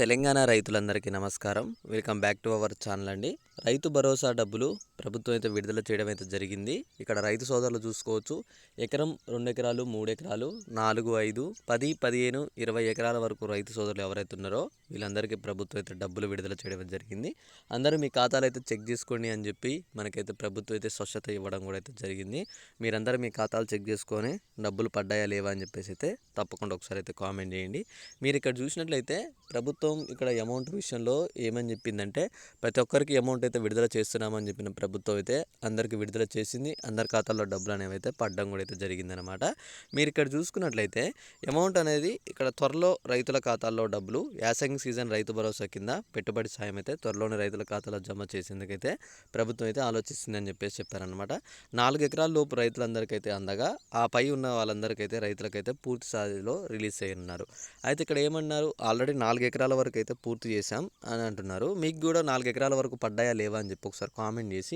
తెలంగాణ రైతులందరికీ నమస్కారం. Welcome back to our channel అండి. రైతు భరోసా డబ్బులు ప్రభుత్వం అయితే విడుదల చేయడం అయితే జరిగింది. ఇక్కడ రైతు సోదరులు చూసుకోవచ్చు. ఎకరం రెండు ఎకరాలు మూడు ఎకరాలు నాలుగు ఐదు పది పదిహేను ఇరవై ఎకరాల వరకు రైతు సోదరులు ఎవరైతే ఉన్నారో వీళ్ళందరికీ ప్రభుత్వం అయితే డబ్బులు విడుదల చేయడం జరిగింది. అందరూ మీ ఖాతాలు అయితే చెక్ చేసుకోండి అని చెప్పి మనకైతే ప్రభుత్వం అయితే స్వచ్ఛత ఇవ్వడం కూడా అయితే జరిగింది. మీరందరూ మీ ఖాతాలు చెక్ చేసుకొని డబ్బులు పడ్డాయా లేవా అని చెప్పేసి అయితే తప్పకుండా ఒకసారి అయితే కామెంట్ చేయండి. మీరు ఇక్కడ చూసినట్లయితే ప్రభుత్వం ఇక్కడ అమౌంట్ విషయంలో ఏమని చెప్పిందంటే ప్రతి ఒక్కరికి అమౌంట్ అయితే విడుదల చేస్తున్నామని చెప్పిన ప్రభుత్వం ప్రభుత్వం అయితే అందరికీ విడుదల చేసింది. అందరి ఖాతాల్లో డబ్బులు అనేవి అయితే పడడం కూడా అయితే జరిగిందనమాట మీరు ఇక్కడ చూసుకున్నట్లయితే అమౌంట్ అనేది ఇక్కడ త్వరలో రైతుల ఖాతాల్లో డబ్బులు యాసంగి సీజన్ రైతు భరోసా కింద పెట్టుబడి సాయం అయితే త్వరలోనే రైతుల ఖాతాలో జమ చేసేందుకైతే ప్రభుత్వం అయితే ఆలోచిస్తుందని చెప్పేసి చెప్పారనమాట నాలుగు ఎకరాల లోపు రైతులందరికైతే అందగా ఆ పై ఉన్న వాళ్ళందరికైతే రైతులకైతే పూర్తి స్థాయిలో రిలీజ్ చేయనున్నారు. అయితే ఇక్కడ ఏమన్నారు? ఆల్రెడీ నాలుగు ఎకరాల వరకు అయితే పూర్తి చేశాం అని అంటున్నారు. మీకు కూడా నాలుగు ఎకరాల వరకు పడ్డాయా లేవా అని చెప్పి ఒకసారి కామెంట్ చేసి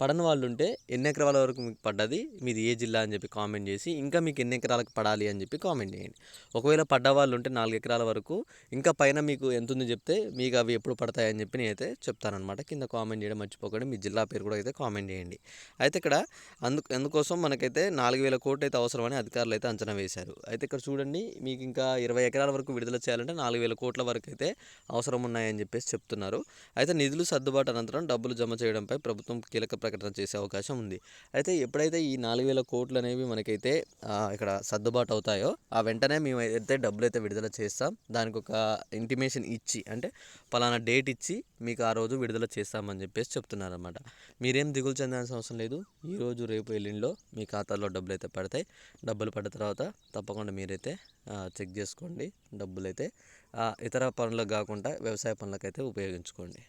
పడని వాళ్ళు ఉంటే ఎన్ని ఎకరాల వరకు మీకు పడ్డది? మీది ఏ జిల్లా అని చెప్పి కామెంట్ చేసి ఇంకా మీకు ఎన్ని ఎకరాలకు పడాలి అని చెప్పి కామెంట్ చేయండి. ఒకవేళ పడ్డ వాళ్ళు ఉంటే నాలుగు ఎకరాల వరకు ఇంకా పైన మీకు ఎంత ఉంది చెప్తే మీకు అవి ఎప్పుడు పడతాయని చెప్పి నేనైతే చెప్తానమాట కింద కామెంట్ చేయడం మర్చిపోకండి. మీ జిల్లా పేరు కూడా అయితే కామెంట్ చేయండి. అయితే ఇక్కడ అందు అందుకోసం మనకైతే నాలుగు వేల కోట్లు అయితే అవసరమని అధికారులు అయితే అంచనా వేశారు. అయితే ఇక్కడ చూడండి మీకు ఇంకా ఇరవై ఎకరాల వరకు విడుదల చేయాలంటే నాలుగు వేల కోట్ల వరకు అయితే అవసరం ఉన్నాయని చెప్పేసి చెప్తున్నారు. అయితే నిధులు సర్దుబాటు అనంతరం డబ్బులు జమ చేయడంపై ప్రభుత్వం కీలక ప్రకటన చేసే అవకాశం ఉంది. అయితే ఎప్పుడైతే ఈ నాలుగు వేల కోట్లు అనేవి మనకైతే ఇక్కడ సర్దుబాటు అవుతాయో ఆ వెంటనే మేము అయితే డబ్బులు అయితే విడుదల చేస్తాం దానికి ఒక ఇంటిమేషన్ ఇచ్చి అంటే పలానా డేట్ ఇచ్చి మీకు ఆ రోజు విడుదల చేస్తామని చెప్పేసి చెప్తున్నారన్నమాట. మీరేం దిగులు చెందాల్సిన అవసరం లేదు. ఈరోజు రేపు ఎల్లుండిలో మీ ఖాతాలో డబ్బులు అయితే పడతాయి. డబ్బులు పడిన తర్వాత తప్పకుండా మీరైతే చెక్ చేసుకోండి. డబ్బులు అయితే ఇతర పనులకు కాకుండా వ్యవసాయ పనులకైతే ఉపయోగించుకోండి.